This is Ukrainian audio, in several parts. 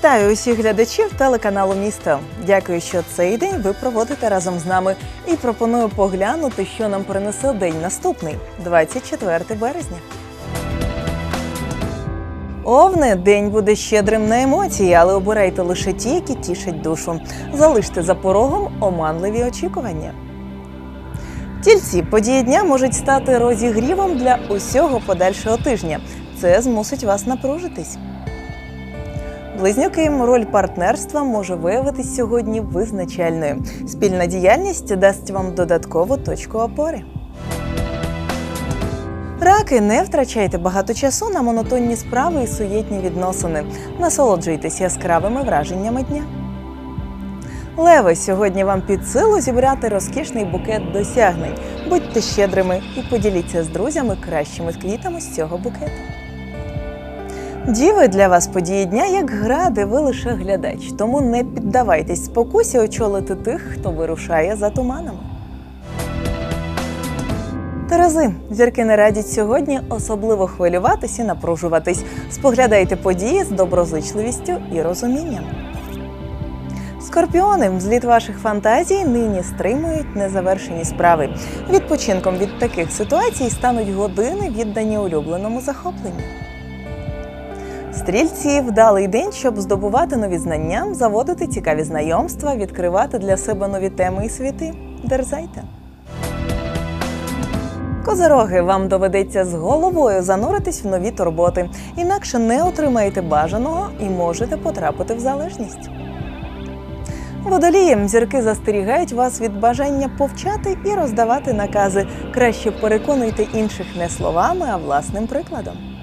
Вітаю усіх глядачів телеканалу Місто. Дякую, що цей день ви проводите разом з нами. І пропоную поглянути, що нам принесе день наступний, 24 березня. Овни, день буде щедрим на емоції, але обирайте лише ті, які тішать душу. Залиште за порогом оманливі очікування. Тільці події дня можуть стати розігрівом для усього подальшого тижня. Це змусить вас напружитись. Близнюки, роль партнерства може виявитись сьогодні визначальною. Спільна діяльність дасть вам додаткову точку опори. Раки, не втрачайте багато часу на монотонні справи і суєтні відносини. Насолоджуйтесь яскравими враженнями дня. Леви, сьогодні вам під силу зібрати розкішний букет досягнень. Будьте щедрими і поділіться з друзями кращими квітами з цього букету. Діви для вас події дня як гра, де ви лише глядач, тому не піддавайтесь спокусі очолити тих, хто вирушає за туманами. Терези, зірки не радять сьогодні особливо хвилюватись і напружуватись. Споглядайте події з доброзичливістю і розумінням. Скорпіони, взліт ваших фантазій нині стримують незавершені справи. Відпочинком від таких ситуацій стануть години, віддані улюбленому захопленню. Стрільці вдалий день, щоб здобувати нові знання, заводити цікаві знайомства, відкривати для себе нові теми і світи. Дерзайте. Козироги, вам доведеться з головою зануритись в нові турботи, інакше не отримаєте бажаного і можете потрапити в залежність. Водолієм зірки застерігають вас від бажання повчати і роздавати накази. Краще переконуйте інших не словами, а власним прикладом.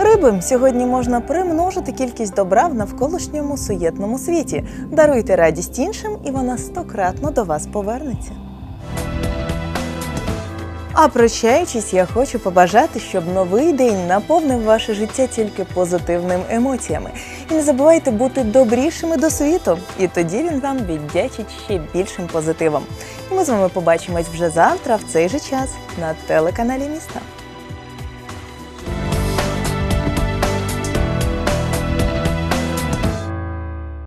Риби сьогодні можна примножити кількість добра в навколишньому суєтному світі. Даруйте радість іншим, і вона стократно до вас повернеться. А прощаючись, я хочу побажати, щоб новий день наповнив ваше життя тільки позитивними емоціями. І не забувайте бути добрішими до світу, і тоді він вам віддячить ще більшим позитивом. І ми з вами побачимось вже завтра в цей же час на телеканалі міста.